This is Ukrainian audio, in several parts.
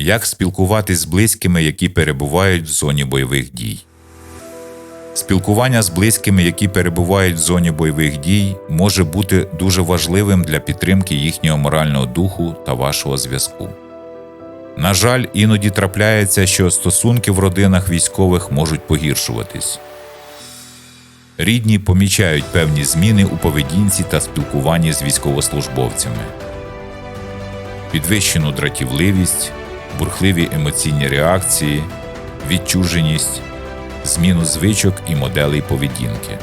Як спілкуватись з близькими, які перебувають в зоні бойових дій? Спілкування з близькими, які перебувають в зоні бойових дій, може бути дуже важливим для підтримки їхнього морального духу та вашого зв'язку. На жаль, іноді трапляється, що стосунки в родинах військових можуть погіршуватись. Рідні помічають певні зміни у поведінці та спілкуванні з військовослужбовцями, підвищену дратівливість, бурхливі емоційні реакції, відчуженість, зміну звичок і моделей поведінки.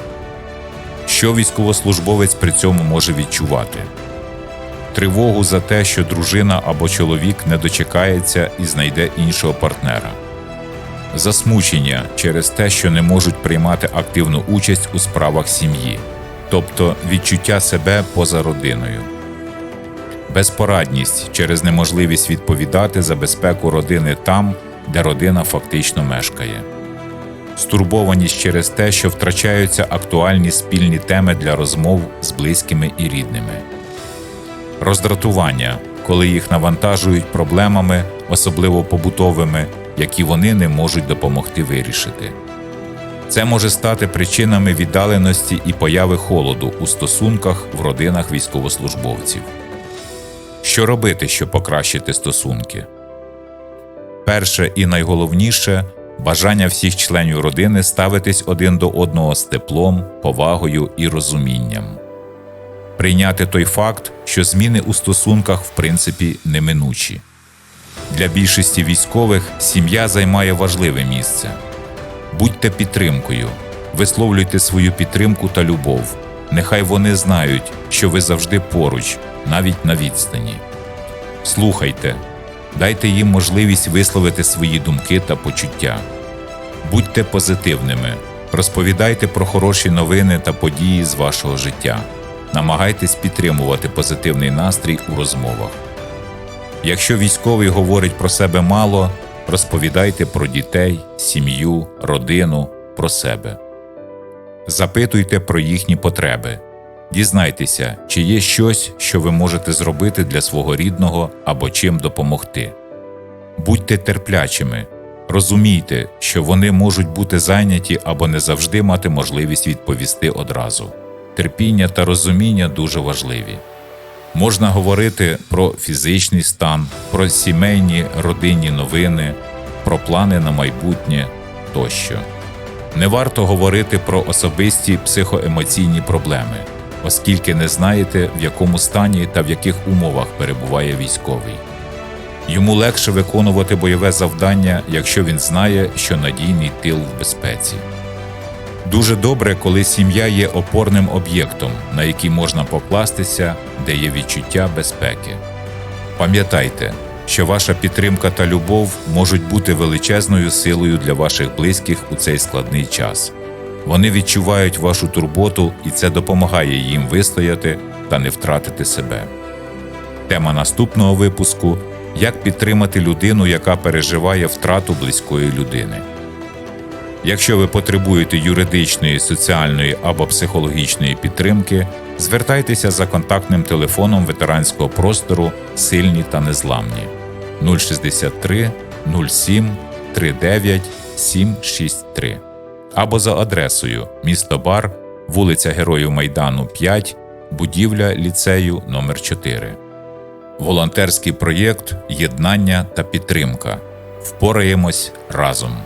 Що військовослужбовець при цьому може відчувати? Тривогу за те, що дружина або чоловік не дочекається і знайде іншого партнера, засмучення через те, що не можуть приймати активну участь у справах сім'ї, тобто відчуття себе поза родиною, безпорадність через неможливість відповідати за безпеку родини там, де родина фактично мешкає, стурбованість через те, що втрачаються актуальні спільні теми для розмов з близькими і рідними, роздратування, коли їх навантажують проблемами, особливо побутовими, які вони не можуть допомогти вирішити. Це може стати причинами віддаленості і появи холоду у стосунках в родинах військовослужбовців. Що робити, щоб покращити стосунки? Перше і найголовніше бажання всіх членів родини ставитись один до одного з теплом, повагою і розумінням. Прийняти той факт, що зміни у стосунках в принципі неминучі. Для більшості військових сім'я займає важливе місце. Будьте підтримкою, висловлюйте свою підтримку та любов. Нехай вони знають, що ви завжди поруч, навіть на відстані. Слухайте, дайте їм можливість висловити свої думки та почуття. Будьте позитивними, розповідайте про хороші новини та події з вашого життя. Намагайтесь підтримувати позитивний настрій у розмовах. Якщо військовий говорить про себе мало, розповідайте про дітей, сім'ю, родину, про себе. Запитуйте про їхні потреби. Дізнайтеся, чи є щось, що ви можете зробити для свого рідного або чим допомогти. Будьте терплячими, розумійте, що вони можуть бути зайняті або не завжди мати можливість відповісти одразу. Терпіння та розуміння дуже важливі. Можна говорити про фізичний стан, про сімейні родинні новини, про плани на майбутнє тощо. Не варто говорити про особисті психоемоційні проблеми, оскільки не знаєте, в якому стані та в яких умовах перебуває військовий. Йому легше виконувати бойове завдання, якщо він знає, що надійний тил в безпеці. Дуже добре, коли сім'я є опорним об'єктом, на який можна покластися, де є відчуття безпеки. Пам'ятайте, що ваша підтримка та любов можуть бути величезною силою для ваших близьких у цей складний час. Вони відчувають вашу турботу, і це допомагає їм вистояти та не втратити себе. Тема наступного випуску як підтримати людину, яка переживає втрату близької людини. Якщо ви потребуєте юридичної, соціальної або психологічної підтримки, звертайтеся за контактним телефоном ветеранського простору Сильні та незламні 063 07 39 763 або за адресою місто Бар, вулиця Героїв Майдану 5, будівля ліцею номер 4 Волонтерський проєкт Єднання та підтримка. Впораємось разом.